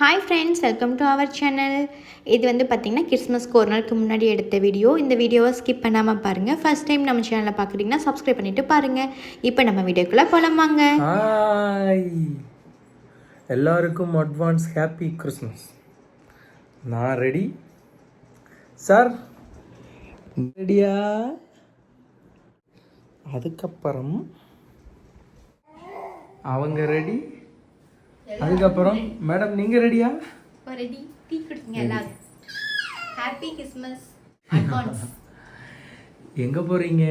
Hi friends welcome to our channel இது வந்து பார்த்திங்கன்னா கிறிஸ்மஸ்க்கு ஒரு நாளுக்கு முன்னாடி எடுத்த வீடியோ இந்த வீடியோவை ஸ்கிப் பண்ணாமல் பாருங்கள் ஃபஸ்ட் டைம் நம்ம சேனலை பார்க்குறீங்கன்னா சப்ஸ்கிரைப் பண்ணிவிட்டு பாருங்கள் இப்போ நம்ம வீடியோக்குள்ளே போகலாமாங்க ஹாய் எல்லாருக்கும் அட்வான்ஸ் ஹாப்பி கிறிஸ்மஸ் நான் ரெடி சார் ரெடியா அதுக்கப்புறம் அவங்க ரெடி அதுக்கப்புறம் மேடம் நீங்கள் ரெடியா ரெடி டீ குடிங்க எல்லாரும். ஹாப்பி கிறிஸ்மஸ் அட்வான்ஸ் எங்கே போகிறீங்க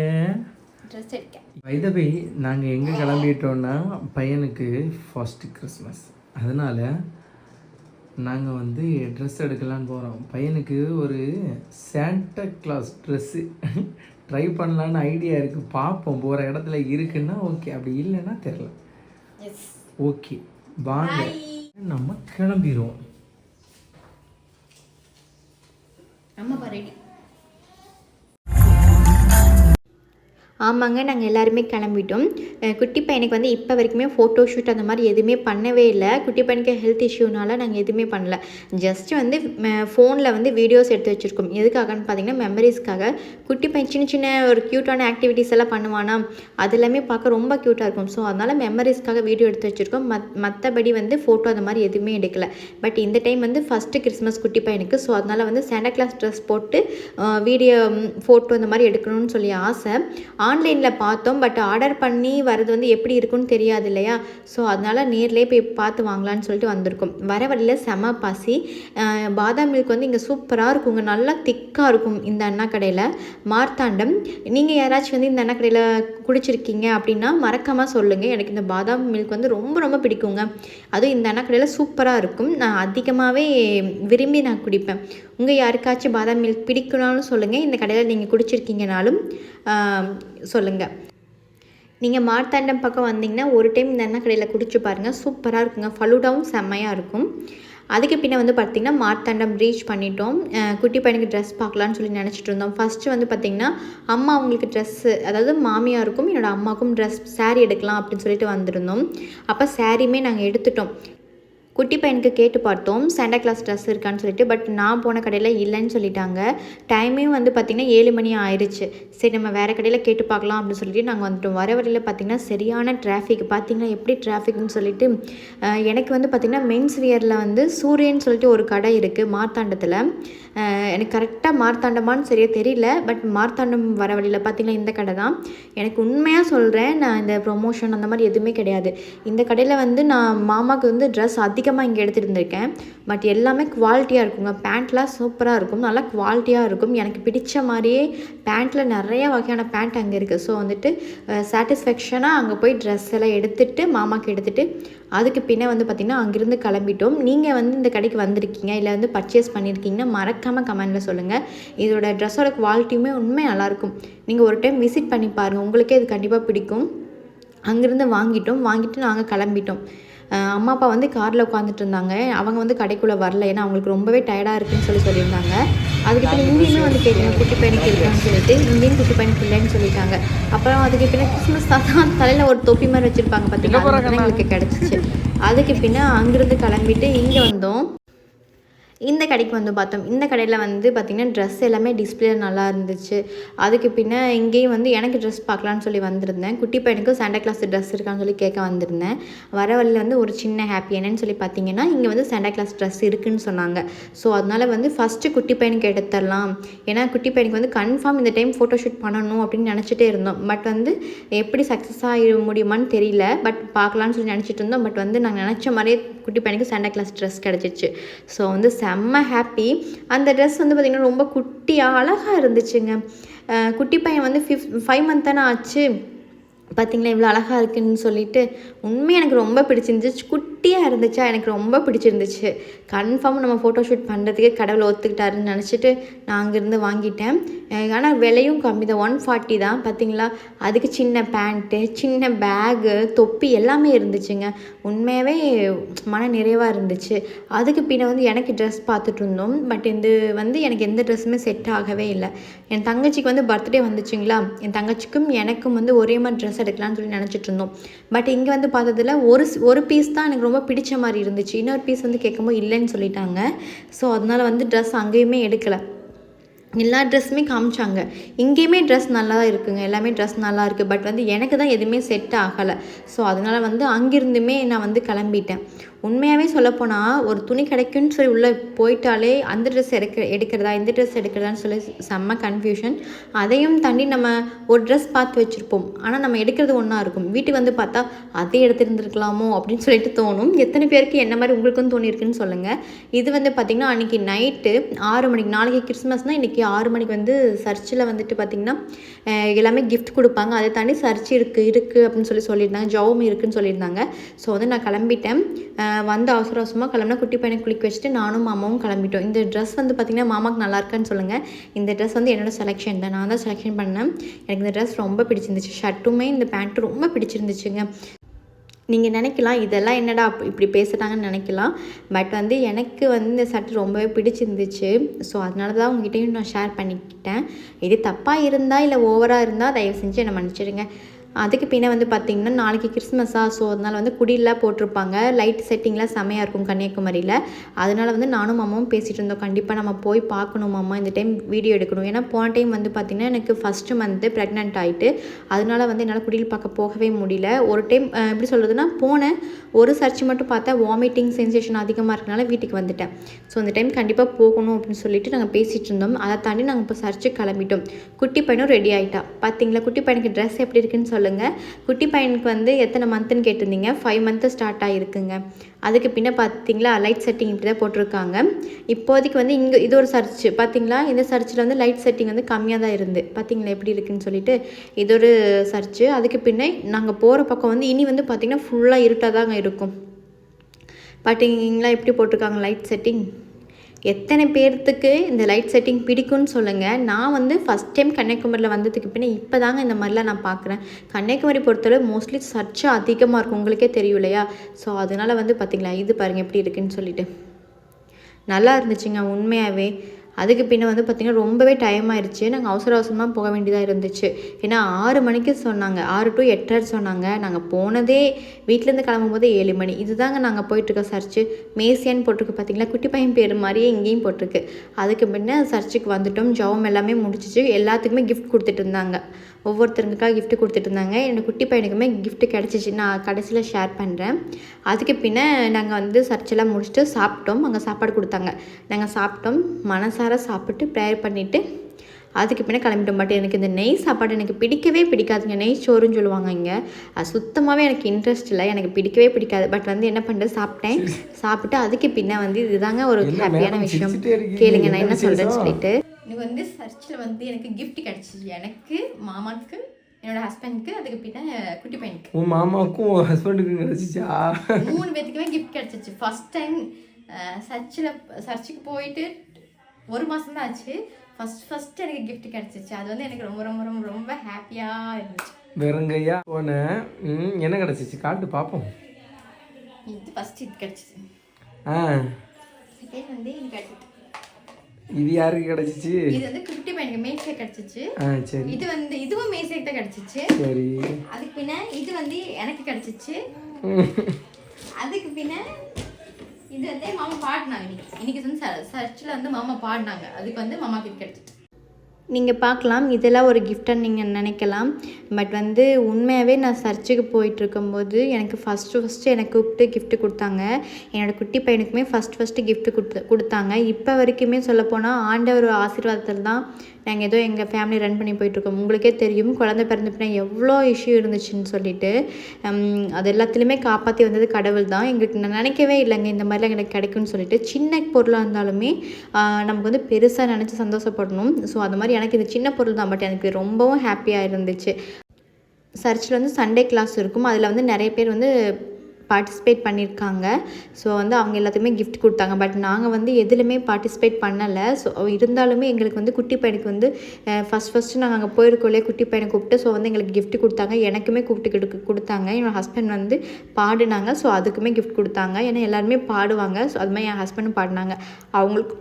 ட்ரெஸ் எடுக்க. வைதவை நாங்கள் எங்கே கிளம்பிட்டோன்னா பையனுக்கு ஃபர்ஸ்ட் கிறிஸ்மஸ் அதனால் நாங்கள் வந்து ட்ரெஸ் எடுக்கலான்னு போகிறோம் பையனுக்கு ஒரு சாண்டா கிளாஸ் ட்ரெஸ்ஸு ட்ரை பண்ணலான்னு ஐடியா இருக்குது பார்ப்போம் போகிற இடத்துல இருக்குன்னா ஓகே அப்படி இல்லைன்னா தெரில ஓகே வாங்க. நம்ம கிளம்பிடுவோம் ஆமாப்பா ரெடி ஆமாங்க நாங்கள் எல்லாருமே கிளம்பிட்டோம். குட்டி பையனுக்கு வந்து இப்போ வரைக்குமே ஃபோட்டோ ஷூட் அந்த மாதிரி எதுவுமே பண்ணவே இல்லை. குட்டி பையனுக்கு ஹெல்த் இஷ்யூனால நாங்கள் எதுவுமே பண்ணல. ஜஸ்ட் வந்து ஃபோனில் வந்து வீடியோஸ் எடுத்து வச்சுருக்கோம். எதுக்காகன்னு பார்த்தீங்கன்னா மெமரிஸ்க்காக குட்டி பையன் சின்ன சின்ன ஒரு க்யூட்டான ஆக்டிவிட்டீஸ் எல்லாம் பண்ணுவானா அது எல்லாமே பார்க்க ரொம்ப க்யூட்டாக இருக்கும். ஸோ அதனால் மெமரிஸ்க்காக வீடியோ எடுத்து வச்சுருக்கோம். மத் மற்றபடி வந்து ஃபோட்டோ அந்த மாதிரி எதுவுமே எடுக்கல. பட் இந்த டைம் வந்து ஃபஸ்ட்டு கிறிஸ்மஸ் குட்டி பையனுக்கு. ஸோ அதனால் வந்து சாண்டா கிளாஸ் ட்ரெஸ் போட்டு வீடியோ ஃபோட்டோ இந்த மாதிரி எடுக்கணும்னு சொல்லி ஆசை. ஆன்லைனில் பார்த்தோம் பட் ஆர்டர் பண்ணி வரது வந்து எப்படி இருக்குன்னு தெரியாது இல்லையா? ஸோ அதனால் நேர்லேயே போய் பார்த்து வாங்கலான்னு சொல்லிட்டு வந்திருக்கோம். வர வழியில் செம பசி. பாதாம் மில்க் வந்து இங்கே சூப்பராக இருக்குங்க. நல்லா திக்காக இருக்கும் இந்த அண்ணா கடையில். மார்த்தாண்டம். நீங்கள் யாராச்சும் வந்து இந்த அண்ணா கடையில் குடிச்சிருக்கீங்க அப்படின்னா மறக்காமல் சொல்லுங்கள் எனக்கு இந்த பாதாம் மில்க் வந்து ரொம்ப ரொம்ப பிடிக்குங்க. அதுவும் இந்த அண்ணா கடையில் சூப்பராக இருக்கும். நான் அதிகமாகவே விரும்பி நான் குடிப்பேன். உங்கள் யாருக்காச்சும் பாதாம் மில்க் பிடிக்கணும்னாலும் சொல்லுங்கள் இந்த கடையில் நீங்கள் குடிச்சிருக்கீங்கனாலும் சொல்லுங்கள் நீங்கள் மார்த்தாண்டம் பக்கம் வந்தீங்கன்னா ஒரு டைம் இந்த எண்ணெய் கடையில் குடிச்சு பாருங்கள் சூப்பராக இருக்குங்க. ஃபலூடாவும் செம்மையாக இருக்கும். அதுக்கு பின்ன வந்து பார்த்திங்கன்னா மார்த்தாண்டம் ரீச் பண்ணிட்டோம். குட்டி பையனுக்கு ட்ரெஸ் பார்க்கலான்னு சொல்லி நினச்சிட்டு இருந்தோம். ஃபஸ்ட்டு வந்து பார்த்திங்கன்னா அம்மா அவங்களுக்கு ட்ரெஸ்ஸு அதாவது மாமியாருக்கும் என்னோடய அம்மாவுக்கும் ட்ரெஸ் சாரீ எடுக்கலாம் அப்படின்னு சொல்லிட்டு வந்திருந்தோம். அப்போ சாரியுமே நாங்கள் எடுத்துட்டோம். குட்டி பையனுக்கு கேட்டு பார்த்தோம். சாண்டா கிளாஸ் ட்ரெஸ் இருக்கான்னு சொல்லிட்டு பட் நான் போன கடையில் இல்லைன்னு சொல்லிட்டாங்க. டைமையும் வந்து பார்த்திங்கன்னா ஏழு மணி ஆயிடுச்சு சரி நம்ம வேறு கடையில் கேட்டு பார்க்கலாம் அப்படின்னு சொல்லிட்டு நாங்கள் வந்துட்டோம். வர வரையில் பார்த்திங்கன்னா சரியான டிராஃபிக் பார்த்திங்கன்னா எப்படி டிராஃபிக்னு சொல்லிட்டு எனக்கு வந்து பார்த்திங்கன்னா மென்ஸ் வியரில் வந்து சூரியன் சொல்லிட்டு ஒரு கடை இருக்குது மார்த்தாண்டத்தில். எனக்கு கரெக்டாக மார்த்தாண்டமான்னு சரியாக தெரியல பட் மார்த்தாண்டம் வர வழியில் பார்த்திங்கன்னா இந்த கடை தான். எனக்கு உண்மையாக சொல்கிறேன் நான் இந்த ப்ரொமோஷன் அந்த மாதிரி எதுவுமே கிடையாது. இந்த கடையில் வந்து நான் மாமாவுக்கு வந்து ட்ரெஸ் அதிகமாக இங்கே எடுத்துகிட்டு இருந்திருக்கேன் பட் எல்லாமே குவாலிட்டியாக இருக்குங்க. பேண்ட்லாம் சூப்பராக இருக்கும். நல்லா குவாலிட்டியாக இருக்கும். எனக்கு பிடிச்ச மாதிரியே பேண்ட்டில் நிறைய வகையான பேண்ட் அங்கே இருக்குது ஸோ வந்துட்டு சாட்டிஸ்ஃபேக்ஷனாக அங்கே போய் ட்ரெஸ் எல்லாம் எடுத்துகிட்டு மாமாவுக்கு எடுத்துகிட்டு அதுக்கு பின்னே வந்து பார்த்திங்கன்னா அங்கேருந்து கிளம்பிட்டோம். நீங்கள் வந்து இந்த கடைக்கு வந்திருக்கீங்க இல்லை வந்து பர்ச்சேஸ் பண்ணியிருக்கீங்கன்னா மறக்காமல் கமெண்டில் சொல்லுங்கள் இதோட ட்ரெஸ்ஸோட குவாலிட்டியுமே உண்மை நல்லாயிருக்கும் நீங்கள் ஒரு டைம் விசிட் பண்ணி பாருங்கள் உங்களுக்கே இது கண்டிப்பாக பிடிக்கும். அங்கேருந்து வாங்கிட்டோம். வாங்கிட்டு நாங்கள் கிளம்பிட்டோம். அம்மா அப்பா வந்து காரில் உட்காந்துட்டு இருந்தாங்க. அவங்க வந்து கடைக்குள்ளே வரல. ஏன்னா அவங்களுக்கு ரொம்பவே டயர்டாக இருக்குன்னு சொல்லி சொல்லியிருந்தாங்க. அதுக்கு பின்ன இங்கேயுமே வந்து கேட்டேன் குட்டி பையனுக்கு இருக்கான்னு சொல்லிட்டு. இங்கேயும் குட்டி பையனுக்கு இல்லைன்னு சொல்லிட்டாங்க. அப்புறம் அதுக்கு பின்ன கிறிஸ்மஸ் தாத்தா தலையில் ஒரு தொப்பி மாதிரி வச்சுருப்பாங்க. பார்த்தீங்கன்னா தான் எங்களுக்கு கிடச்சிச்சு. அதுக்கு பின்ன அங்கேருந்து கிளம்பிட்டு இங்கே வந்தோம். இந்த கடைக்கு வந்து பார்த்தோம். இந்த கடையில் வந்து பார்த்திங்கன்னா ட்ரெஸ் எல்லாமே டிஸ்பிளே நல்லா இருந்துச்சு. அதுக்கு பின்னே இங்கேயும் வந்து எனக்கு ட்ரெஸ் பார்க்கலான்னு சொல்லி வந்திருந்தேன். குட்டி பையனுக்கு சாண்டா கிளாஸ் ட்ரெஸ் இருக்கான்னு சொல்லி கேட்க வந்திருந்தேன். வர வழியில் வந்து ஒரு சின்ன ஹாப்பி என்னன்னு சொல்லி பார்த்தீங்கன்னா இங்கே வந்து சாண்டா கிளாஸ் ட்ரெஸ் இருக்குன்னு சொன்னாங்க. ஸோ அதனால் வந்து ஃபஸ்ட்டு குட்டி பையனுக்கு எடுத்துடலாம். ஏன்னா குட்டி பையனுக்கு வந்து கன்ஃபார்ம் இந்த டைம் ஃபோட்டோ ஷூட் பண்ணணும் அப்படின்னு நினச்சிட்டே இருந்தோம். பட் வந்து எப்படி சக்ஸஸ் ஆகிட முடியுமான்னு தெரியல. பட் பார்க்கலான்னு சொல்லி நினச்சிட்டு இருந்தோம். பட் வந்து நாங்கள் நினச்ச மாதிரியே குட்டி பையனுக்கு சாண்டா கிளாஸ் ட்ரெஸ் கிடச்சிச்சு. ஸோ வந்து செம்ம ஹாப்பி அந்த ட்ரெஸ் வந்து பார்த்திங்கன்னா ரொம்ப குட்டியாக அழகாக இருந்துச்சுங்க. குட்டி பையன் வந்து ஃபிஃப் ஃபைவ் மந்த் தானே ஆச்சு. பார்த்திங்களா இவ்வளோ அழகாக இருக்குன்னு சொல்லிட்டு. உண்மையாக எனக்கு ரொம்ப பிடிச்சிருந்துச்சு. குட்டியாக இருந்துச்சா? எனக்கு ரொம்ப பிடிச்சிருந்துச்சு. கன்ஃபார்ம் நம்ம ஃபோட்டோ ஷூட் பண்ணுறதுக்கே கடவுளை ஒத்துக்கிட்டாருன்னு நினச்சிட்டு நான் அங்கேருந்து வாங்கிட்டேன். ஆனால் விலையும் கம்மி தான். ஒன் ஃபார்ட்டி தான். பார்த்தீங்களா அதுக்கு சின்ன பேண்ட்டு சின்ன பேகு தொப்பி எல்லாமே இருந்துச்சுங்க. உண்மையாகவே மன நிறைவாக இருந்துச்சு. அதுக்கு பின்ன வந்து எனக்கு ட்ரெஸ் பார்த்துட்டு இருந்தோம். பட் இது வந்து எனக்கு எந்த ட்ரெஸ்ஸுமே செட் ஆகவே இல்லை. என் தங்கச்சிக்கு வந்து பர்த்டே வந்துச்சுங்களா? என் தங்கச்சிக்கும் எனக்கும் வந்து ஒரே மாதிரி ட்ரெஸ் எடுக்கலாம்னு சொல்லி நினச்சிட்டு இருந்தோம். பட் இங்கே வந்து பார்த்ததுல ஒரு ஸ்- ஒரு பீஸ் தான் எனக்கு ரொம்ப பிடிச்ச மாதிரி இருந்துச்சு. இன்னொரு பீஸ் வந்து கேட்கும்போது இல்லைன்னு சொல்லிட்டாங்க. ஸோ அதனால வந்து ட்ரெஸ் அங்கேயுமே எடுக்கலை. எல்லா ட்ரெஸ்ஸுமே காமிச்சாங்க. இங்கேயுமே ட்ரெஸ் நல்லா தான் இருக்குங்க. எல்லாமே ட்ரெஸ் நல்லா இருக்குது பட் வந்து எனக்கு தான் எதுவுமே செட் ஆகலை. ஸோ அதனால் வந்து அங்கேருந்துமே நான் வந்து கிளம்பிட்டேன். உண்மையாகவே சொல்லப்போனால் ஒரு துணி கிடைக்குன்னு சொல்லி உள்ளே போயிட்டாலே அந்த ட்ரெஸ் எடுக்க எடுக்கிறதா இந்த ட்ரெஸ் எடுக்கிறதான்னு சொல்லி செம்ம கன்ஃபியூஷன் அதையும் தாண்டி நம்ம ஒரு ட்ரெஸ் பார்த்து வச்சுருப்போம். ஆனால் நம்ம எடுக்கிறது ஒன்றா இருக்கும். வீட்டுக்கு வந்து பார்த்தா அதே எடுத்துருந்துருக்கலாமோ அப்படின்னு சொல்லிட்டு தோணும். எத்தனை பேருக்கு என்ன மாதிரி உங்களுக்கும் தோணியிருக்குன்னு சொல்லுங்கள் இது வந்து பார்த்திங்கன்னா அன்றைக்கி நைட்டு ஆறு மணிக்கு நாளைக்கு கிறிஸ்மஸ்னால் இன்றைக்கி ஆறு மணிக்கு வந்து சர்ச்சில் வந்துட்டு பார்த்திங்கன்னா எல்லாமே கிஃப்ட் கொடுப்பாங்க. அதை தாண்டி சர்ச் இருக்குது இருக்குது அப்படின்னு சொல்லி சொல்லியிருந்தாங்க. ஜவும் இருக்குதுன்னு சொல்லியிருந்தாங்க. ஸோ வந்து நான் கிளம்பிட்டேன். வந்து அவசர அவசரமாக கிளம்புனா குட்டி பையனை குளிக்க வச்சுட்டு நானும் மாமாவும் கிளம்பிட்டோம். இந்த ட்ரெஸ் வந்து பார்த்திங்கன்னா மாமாக்கு நல்லா இருக்கான்னு சொல்லுங்கள் இந்த ட்ரெஸ் வந்து என்னோட செலெக்ஷன் தான். நான் தான் செலெக்ஷன் பண்ணேன். எனக்கு இந்த ட்ரெஸ் ரொம்ப பிடிச்சிருந்துச்சு. ஷர்ட்டுமே இந்த பேண்ட்டும் ரொம்ப பிடிச்சிருந்துச்சுங்க. நீங்கள் நினைக்கலாம் இதெல்லாம் என்னடா அப்~ இப்படி பேசுகிறாங்கன்னு நினைக்கலாம். பட் வந்து எனக்கு வந்து இந்த சட்டை ரொம்பவே பிடிச்சிருந்துச்சு. ஸோ அதனால தான் உங்ககிட்டயும் நான் ஷேர் பண்ணிக்கிட்டேன். இது தப்பாக இருந்தால் இல்லை ஓவராக இருந்தால் தயவு செஞ்சு என்னை மன்னிச்சிடுங்க. அதுக்கு பின்ன வந்து பார்த்திங்கன்னா நாளைக்கு கிறிஸ்மஸ்ஸாக ஸோ அதனால் வந்து குடிலாம் போட்டிருப்பாங்க. லைட் செட்டிங்லாம் செமையாக இருக்கும் கன்னியாகுமரியில். அதனால வந்து நானும் மாமாவும் பேசிகிட்டு இருந்தோம். கண்டிப்பாக நம்ம போய் பார்க்கணும் மாமா இந்த டைம் வீடியோ எடுக்கணும். ஏன்னா போன டைம் வந்து பார்த்திங்கன்னா எனக்கு ஃபஸ்ட்டு மந்த்து ப்ரெக்னென்ட் ஆகிட்டு அதனால வந்து என்னால் குடியில் பார்க்க போகவே முடியல. ஒரு டைம் எப்படி சொல்கிறதுனா போனேன் ஒரு சர்ச் மட்டும் பார்த்தா வாமிட்டிங் சென்சேஷன் அதிகமாக இருக்கனால வீட்டுக்கு வந்துட்டேன். ஸோ அந்த டைம் கண்டிப்பாக போகணும் அப்படின்னு சொல்லிட்டு நாங்கள் பேசிகிட்டு இருந்தோம். அதை தாண்டி நாங்கள் இப்போ சர்ச்சுக்கு கிளம்பிட்டோம். குட்டி பையனும் ரெடி ஆகிட்டா பார்த்தீங்களா குட்டி பையனுக்கு ட்ரெஸ் எப்படி இருக்குன்னு சொல்லுங்கள் குட்டி பையனுக்கு வந்து எத்தனை மந்த்துன்னு கேட்டிருந்தீங்க? ஃபைவ் மந்த்து ஸ்டார்ட் ஆகிருக்குங்க அதுக்கு பின்னே பார்த்தீங்களா லைட் செட்டிங் இப்படி தான் போட்டிருக்காங்க. இப்போதைக்கு வந்து இங்கே இது ஒரு சர்ச் பார்த்தீங்களா இந்த சர்ச்சில் வந்து லைட் செட்டிங் வந்து கம்மியாக தான் இருந்து. பார்த்தீங்களா எப்படி இருக்குன்னு சொல்லிட்டு இது ஒரு சர்ச்சு அதுக்கு பின்னே நாங்கள் போகிற பக்கம் வந்து இனி வந்து பார்த்திங்கன்னா ஃபுல்லாக இருட்டாக தாங்க இருக்கும். பார்த்தீங்களா எப்படி போட்டிருக்காங்க லைட் செட்டிங் எத்தனை பேர்த்துக்கு இந்த லைட் செட்டிங் பிடிக்கும்னு சொல்லுங்கள் நான் வந்து ஃபஸ்ட் டைம் கன்னியாகுமரியில் வந்ததுக்கு பின்னே இப்போ தாங்க இந்த மாதிரிலாம் நான் பார்க்குறேன் கன்னியாகுமரி பொறுத்தளவு மோஸ்ட்லி சர்ச்சு அதிகமாக இருக்கும். உங்களுக்கே தெரியும் இல்லையா? ஸோ அதனால வந்து பார்த்தீங்களா இது பாருங்கள் எப்படி இருக்குன்னு சொல்லிட்டு. நல்லா இருந்துச்சுங்க உண்மையாகவே அதுக்கு பின்ன வந்து பார்த்திங்கன்னா ரொம்பவே டைம் ஆயிடுச்சு நாங்கள் அவசர அவசரமாக போக வேண்டியதாக இருந்துச்சு. ஏன்னா ஆறு மணிக்கு சொன்னாங்க. ஆறு டு எட்டரை சொன்னாங்க. நாங்கள் போனதே வீட்டிலேருந்து கிளம்பும்போது ஏழு மணி. இதுதாங்க நாங்கள் போயிட்டுருக்க சர்ச்சு மேசியான்னு போட்டிருக்கு பார்த்திங்களா குட்டி பையன் பேர் மாதிரியே இங்கேயும் போட்டிருக்கு. அதுக்கு பின்னே சர்ச்சுக்கு வந்துட்டோம். ஜவம் எல்லாமே முடிச்சிச்சு. எல்லாத்துக்குமே கிஃப்ட் கொடுத்துட்டு இருந்தாங்க. ஒவ்வொருத்தருங்களுக்காக gift கொடுத்துட்டு இருந்தாங்க என்னோட குட்டி பையனுக்குமே gift கிடச்சிச்சு. நான் கடைசியில் ஷேர் பண்ணுறேன் அதுக்கு பின்ன நாங்கள் வந்து சர்ச்செல்லாம் முடிச்சுட்டு சாப்பிட்டோம். அங்கே சாப்பாடு கொடுத்தாங்க. நாங்கள் சாப்பிட்டோம். மனசார சாப்பிட்டு ப்ரேயர் பண்ணிவிட்டு அதுக்கு பின்ன கிளம்பிட்டோம். பட் எனக்கு இந்த நெய் சாப்பாடு எனக்கு பிடிக்கவே பிடிக்காதுங்க. நெய் சோறுன்னு சொல்லுவாங்க இங்கே. அது சுத்தமாகவே எனக்கு இன்ட்ரெஸ்ட் இல்லை. எனக்கு பிடிக்கவே பிடிக்காது. பட் வந்து என்ன பண்ணுறது சாப்பிட்டேன். சாப்பிட்டு அதுக்கு பின்ன வந்து இதுதாங்க ஒரு ஹாப்பியான விஷயம்? கேளுங்க. நான் என்ன சொல்கிறேன்னு? சொல்லிட்டு எனக்கு வந்து சர்ச்சில் வந்து எனக்கு கிஃப்ட் கிடச்சிச்சு. எனக்கு மாமாவுக்கு என்னோட ஹஸ்பண்டுக்கு அதுக்கு பின்ன குட்டி பையனுக்கு. உன் மாமாவுக்கும் உன் ஹஸ்பண்டுக்கும் கிடச்சிச்சா? மூணு பேத்துக்குமே கிஃப்ட் கிடச்சிச்சு. ஃபர்ஸ்ட் டைம் சர்ச்சில் சர்ச்சுக்கு போயிட்டு ஒரு மாதம் தான் ஆச்சு. ஃபர்ஸ்ட் ஃபர்ஸ்ட் எனக்கு gift கிடச்சிச்சு. அது வந்து எனக்கு ரொம்ப ரொம்ப ரொம்ப ரொம்ப ஹாப்பியாக இருந்துச்சு. வெறுங்கையா போனேன் என்ன கிடச்சிச்சு? காட்டு பார்ப்போம் இது ஃபர்ஸ்ட் இது கிடச்சிச்சு. ஆ. செகண்ட் வந்து இது கிடச்சிச்சு. இது யாருக்கு கிடச்சிச்சு? இது வந்து குட்டி பையனுக்கு மேசே கிடச்சிச்சு. சரி. இது வந்து இதுவும் மேசேக்கு தான் கிடச்சிச்சு. சரி. அதுக்கு பின்ன இது வந்து எனக்கு கிடச்சிச்சு. அதுக்கு பின்ன இது வந்து மாமா பாடினாங்க இன்னைக்கு. இன்னைக்கு வந்து சர்ச்சில் வந்து மாமா பாடினாங்க. அதுக்கு வந்து மாமாக்கு இது கிடச்சிச்சு. நீங்கள் பார்க்கலாம். இதெல்லாம் ஒரு கிஃப்டாக நீங்கள் நினைக்கலாம். பட் வந்து உண்மையாகவே நான் சர்ச்சுக்கு போயிட்டுருக்கும்போது எனக்கு ஃபஸ்ட்டு ஃபஸ்ட்டு எனக்கு கூப்பிட்டு கிஃப்ட்டு கொடுத்தாங்க. என்னோடய குட்டி பையனுக்குமே ஃபஸ்ட் ஃபஸ்ட்டு கிஃப்ட்டு கொடுத்து கொடுத்தாங்க. இப்போ வரைக்குமே சொல்லப்போனால் ஆண்டவர் ஆசீர்வாதத்தில் தான் நாங்கள் ஏதோ எங்கள் ஃபேமிலி ரன் பண்ணி போயிட்டுருக்கோம். உங்களுக்கே தெரியும். குழந்தை பிறந்தப்பினா எவ்வளோ இஷ்யூ இருந்துச்சுன்னு சொல்லிட்டு. அது எல்லாத்துலேயுமே காப்பாற்றி வந்தது கடவுள் தான். எங்களுக்கு நான் நினைக்கவே இல்லைங்க இந்த மாதிரிலாம் எனக்கு கிடைக்கும்னு சொல்லிட்டு. சின்ன பொருளாக இருந்தாலுமே நமக்கு வந்து பெருசாக நினச்சி சந்தோஷப்படணும். ஸோ அது மாதிரி எனக்கு இது சின்ன பொருள் தான் பட் எனக்கு ரொம்பவும் ஹாப்பியாக இருந்துச்சு. சர்ச்சில் வந்து சண்டே கிளாஸ் இருக்கும். அதில் வந்து நிறைய பேர் வந்து பார்ட்டிசிபேட் பண்ணியிருக்காங்க ஸோ வந்து அவங்க எல்லாத்துக்குமே கிஃப்ட் கொடுத்தாங்க. பட் நாங்கள் வந்து எதுலையுமே பார்ட்டிசிபேட் பண்ணலை. ஸோ இருந்தாலுமே எங்களுக்கு வந்து குட்டி பையனுக்கு வந்து ஃபஸ்ட் ஃபஸ்ட்டு நாங்கள் அங்கே போயிருக்கோம்லே குட்டி பையனை கூப்பிட்டு ஸோ வந்து எங்களுக்கு கிஃப்ட் கொடுத்தாங்க. எனக்குமே கூப்பிட்டு கொடுத்தாங்க. என்னோடய ஹஸ்பண்ட் வந்து பாடினாங்க. ஸோ அதுக்குமே கிஃப்ட் கொடுத்தாங்க. ஏன்னா எல்லாருமே பாடுவாங்க. ஸோ அது மாதிரி என் ஹஸ்பண்டும் பாடினாங்க. அவங்களுக்கு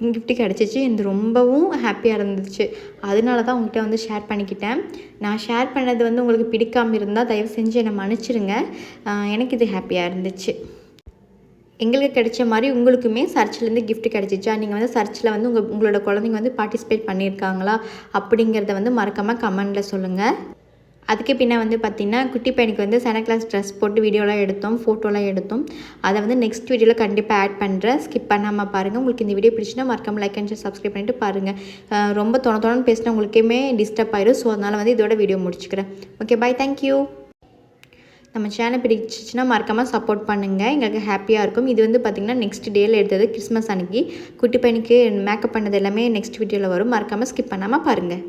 கிஃப்ட் கிடச்சிச்சு. எனக்கு ரொம்பவும் ஹாப்பியாக இருந்துச்சு. அதனால தான் உங்கள்கிட்ட வந்து ஷேர் பண்ணிக்கிட்டேன். நான் ஷேர் பண்ணது வந்து உங்களுக்கு பிடிக்காமல் இருந்தால் தயவு செஞ்சு என்னை மன்னிச்சிடுங்க எனக்கு இது ஹாப்பியாக இருந்துச்சு. எங்களுக்கு கிடைச்ச மாதிரி உங்களுக்குமே சர்ச்லேருந்து கிஃப்ட் கிடச்சிச்சா? நீங்கள் வந்து சர்ச்சில் வந்து உங்கள் உங்களோட குழந்தைங்க வந்து பார்ட்டிசிபேட் பண்ணியிருக்காங்களா? அப்படிங்கிறத வந்து மறக்காமல் கமெண்டில் சொல்லுங்கள் அதுக்கு பின்னே வந்து பார்த்திங்கன்னா குட்டி பையனுக்கு வந்து சென கிளாஸ் ட்ரெஸ் போட்டு வீடியோலாம் எடுத்தோம் ஃபோட்டோலாம் எடுத்தோம். அதை வந்து நெக்ஸ்ட் வீடியோவில் கண்டிப்பாக ஆட் பண்ணுறேன் ஸ்கிப் பண்ணாமல் பாருங்கள் உங்களுக்கு இந்த வீடியோ பிடிச்சினா மறக்காம லைக் அண்ட் சப்ஸ்கிரைப் பண்ணிட்டு பாருங்கள் ரொம்ப தொண தொணன்னு பேசினா உங்களுக்குமே டிஸ்டர்ப் ஆயிடும் ஸோ அதனால் வந்து இதோட வீடியோ முடிச்சுக்கிறேன். ஓகே பாய் தேங்க்யூ நம்ம சேனல் பிடிச்சிச்சின்னா மறக்காமல் சப்போர்ட் பண்ணுங்கள் எங்களுக்கு ஹாப்பியாக இருக்கும். இது வந்து பார்த்திங்கன்னா நெக்ஸ்ட் டேயில் எடுத்தது கிறிஸ்மஸ் அன்னைக்கு. குட்டி பையனுக்கு மேக்கப் பண்ணது எல்லாமே நெக்ஸ்ட் வீடியோவில் வரும். மறக்காமல் ஸ்கிப் பண்ணாமல் பாருங்கள்